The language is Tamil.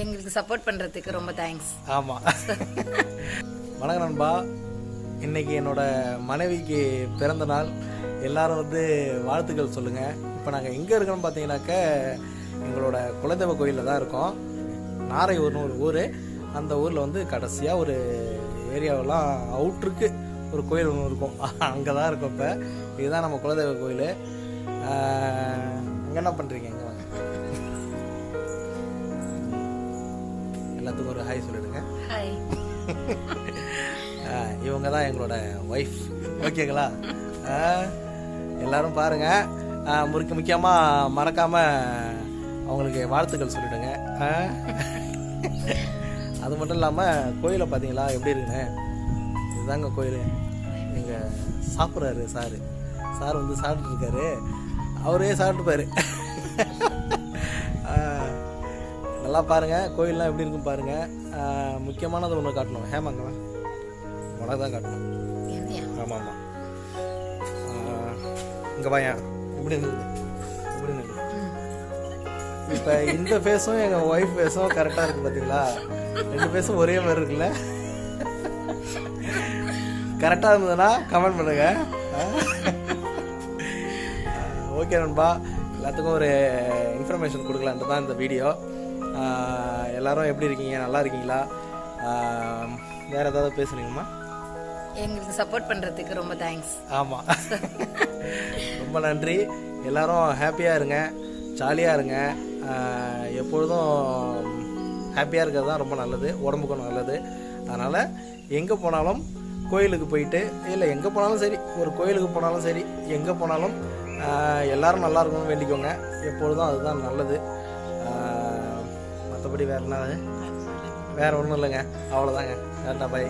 எங்களுக்கு சப்போர்ட் பண்ணுறதுக்கு ரொம்ப தேங்க்ஸ் ஆமாம் வணக்கம் நண்பா. இன்னைக்கு என்னோட மனைவிக்கு பிறந்த நாள். எல்லாரும் வந்து வாழ்த்துக்கள் சொல்லுங்கள் இப்போ நாங்கள் எங்கே இருக்கோம்னு பார்த்தீங்கன்னாக்க எங்களோட குலதெய்வ கோயிலில் தான் இருக்கோம். நாரையூர்னு ஒரு ஊர். அந்த ஊரில் வந்து கடைசியாக ஒரு ஏரியாவெல்லாம் அவுட்ருக்கு ஒரு கோயில் ஒன்று இருக்கும். அங்கே தான் இருக்கோம் இப்போ. இதுதான் நம்ம குலதெய்வ கோயில். அங்கே என்ன பண்ணுறீங்க இங்கே வாங்க. எல்லாத்துக்கும் ஒரு ஹாய் சொல்லிடுங்க. ஹாய் இவங்க தான் எங்களோட ஒய்ஃப் ஓகேங்களா எல்லாரும் பாருங்க. முக்கிய முக்கியமாக மறக்காம அவங்களுக்கு வாழ்த்துக்கள் சொல்லிடுங்க? அது மட்டும் இல்லாமல் கோயிலை பார்த்தீங்களா? எப்படி இருக்குன்னு? இதுதாங்க கோயில். இங்கே சாப்பிட்றாரு சாரு. சார் வந்து சாப்பிட்டு இருக்காரு. அவரே சாப்பிட்டுப்பாரு நல்லா பாருங்க. கோயில்லாம் எப்படி இருக்குன்னு பாருங்க. ஆ, முக்கியமானது ஒன்று காட்டணும். ஹேமாங்கலாம் உனக்கு தான் காட்டணும் ஆமாம் ஆமாம் இங்கே வாயா. இப்படி நில்லு. இப்படி நில்லு. இப்போ இந்த ஃபேஸும் எங்கள் ஒய்ஃப் ஃபேஸும் கரெக்டாக இருக்குது பார்த்தீங்களா ரெண்டு ஃபேஸும் ஒரே மாதிரி இருக்குல்ல? கரெக்டாக இருந்ததுன்னா கமெண்ட் பண்ணுங்க. ஓகே நண்பா. எல்லாத்துக்கும் ஒரு இன்ஃபர்மேஷன் கொடுக்கலான்ட்டு தான் இந்த வீடியோ எல்லாரும் எப்படி இருக்கீங்க? நல்லா இருக்கீங்களா? வேற ஏதாவது பேசுறீங்கம்மா எங்களுக்கு சப்போர்ட் பண்றதுக்கு ரொம்ப தேங்க்ஸ் ஆமாம் ரொம்ப நன்றி. எல்லாரும் ஹாப்பியாக இருங்க. ஜாலியாக இருங்க. எப்பொழுதும் ஹாப்பியாக இருக்கிறது தான் ரொம்ப நல்லது. உடம்புக்கும் நல்லது. அதனால் எங்கே போனாலும் கோயிலுக்கு போயிட்டு இல்லை எங்கே போனாலும் சரி ஒரு கோயிலுக்கு போனாலும் சரி எங்கே போனாலும் எல்லாரும் நல்லா இருக்கணும்னு வேண்டிக்கோங்க. எப்பொழுதும் அதுதான் நல்லது. மற்றபடி வேறு என்ன? வேறு ஒன்றும் இல்லைங்க. அவ்வளோதாங்க வேண்டாம் பாய்